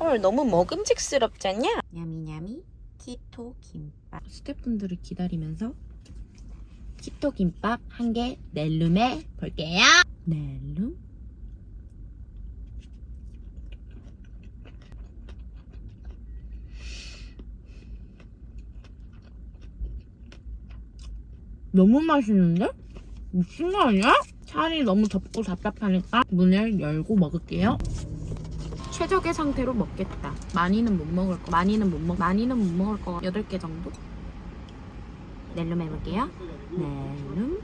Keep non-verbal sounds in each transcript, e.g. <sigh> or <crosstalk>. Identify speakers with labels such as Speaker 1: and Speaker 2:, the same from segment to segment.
Speaker 1: 헐 너무 먹음직스럽잖냐? 냐미냐미 키토 김밥 스태프분들을 기다리면서 키토 김밥 한 개 넬룸에 볼게요 넬룸 너무 맛있는데? 미친 거 아니야? 살이 너무 덥고 답답하니까 문을 열고 먹을게요. 최적의 상태로 먹겠다. 많이는 못 먹을 거. 많이는 못 먹. 많이는 못 먹을 거. 8개 정도. 넬룸 해볼게요. 넬룸.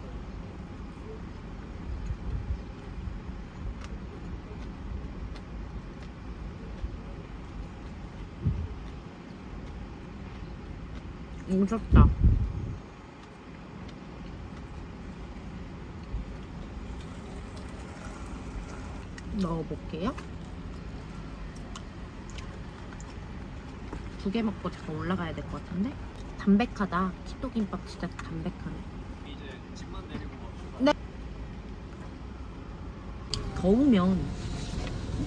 Speaker 1: 오졌다. 넣어볼게요. 두 개 먹고 잠깐 올라가야 될 것 같은데? 담백하다. 키토김밥 진짜 담백하네.
Speaker 2: 이제 집만 내리고
Speaker 1: 더우면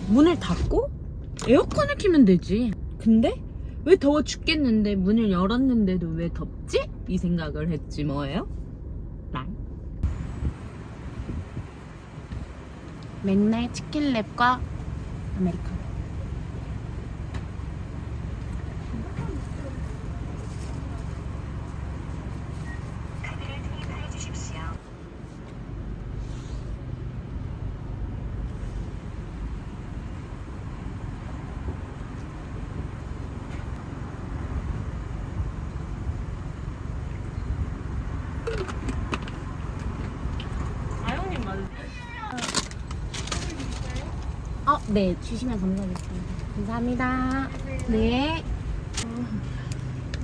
Speaker 1: 문을 닫고 에어컨을 켜면 되지. 근데 왜 더워 죽겠는데 문을 열었는데도 왜 덥지? 이 생각을 했지 뭐예요? 난 맥날 치킨랩과 아메리카노.
Speaker 2: 아영님 맞으세요?
Speaker 1: 어, 네, 주시면 감사하겠습니다. 감사합니다. 네. 어,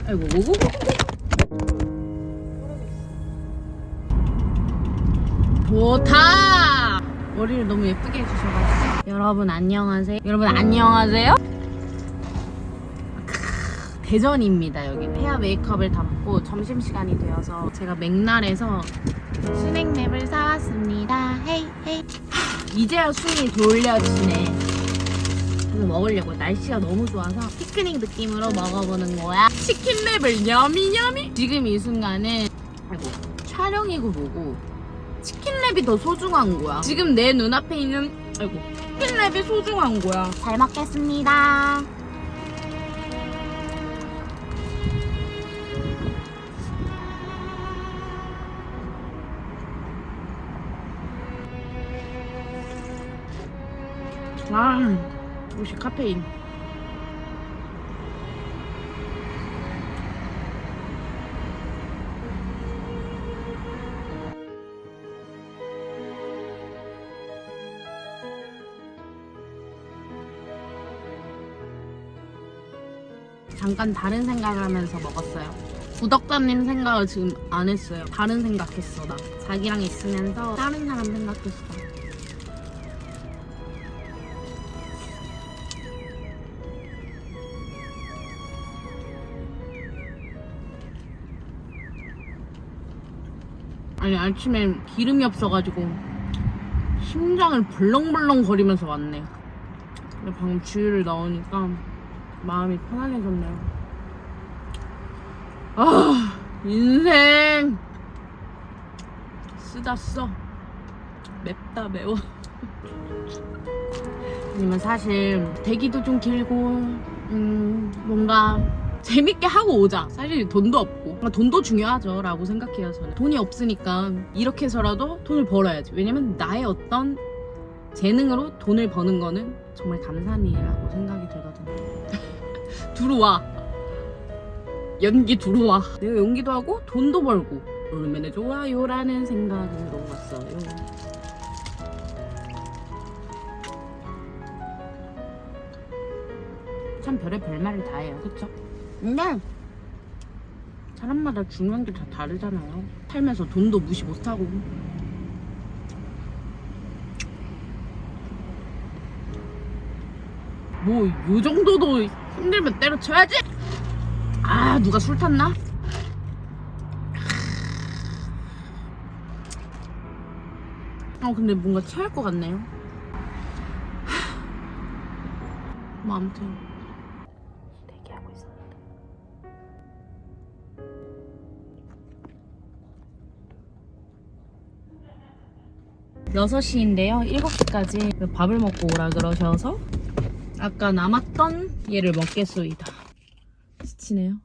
Speaker 1: 아이고, 오고. 좋다! 머리를 너무 예쁘게 해주셔가지고. 여러분, 안녕하세요. 여러분, 안녕하세요. 크, 대전입니다, 여기. 헤어 메이크업을 다 받고 점심시간이 되어서 제가 맥날에서 스낵랩을 사왔습니다. 헤이, 헤이. 이제야 숨이 돌려지네. 그래서 먹으려고 날씨가 너무 좋아서 피크닉 느낌으로 먹어보는 거야. 치킨 랩을 냠이냠이. 지금 이 순간은 아이고 촬영이고 뭐고 치킨 랩이 더 소중한 거야. 지금 내 눈앞에 있는 아이고 치킨 랩이 소중한 거야. 잘 먹겠습니다. 아, 역시 카페인. 잠깐 다른 생각을 하면서 먹었어요. 구덕다님 생각을 지금 안 했어요. 다른 생각했어, 나. 자기랑 있으면서 다른 사람 생각했어. 아니 아침에 기름이 없어가지고 심장을 벌렁벌렁 거리면서 왔네. 근데 방금 주유를 넣으니까 마음이 편안해졌네요. 아 인생 쓰다 써 맵다 매워. <laughs> 아니면 사실 대기도 좀 길고 음 뭔가 재밌게 하고 오자. 사실 돈도 없고. 아, 돈도 중요하죠. 라고 생각해요, 저는. 돈이 없으니까 이렇게 해서라도 돈을 벌어야지. 왜냐면 나의 어떤 재능으로 돈을 버는 거는 정말 감사한 일이라고 생각이 들거든요. <laughs> 들어와. 연기 들어와. 내가 연기도 하고 돈도 벌고 얼마나 좋아요라는 생각으로 왔어요. 참 별의 별말을 다 해요. 그쵸? 근데 사람마다 중요한 게 다 다르잖아요. 살면서 돈도 무시 못하고. 뭐, 요 정도도 힘들면 때려쳐야지! 아, 누가 술 탔나? 어, 근데 뭔가 체할 것 같네요. 뭐, 아무튼. 6시인데요. 7시까지 밥을 먹고 오라 그러셔서 아까 남았던 얘를 먹겠소이다. 지치네요.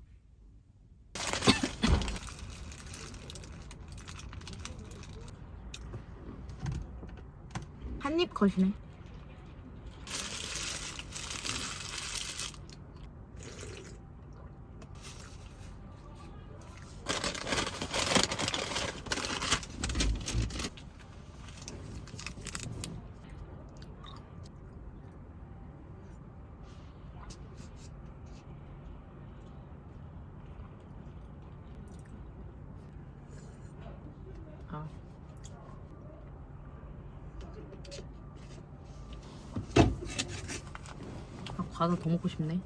Speaker 1: 한입 컷이네. 아. 아, 과자 더 먹고 싶네.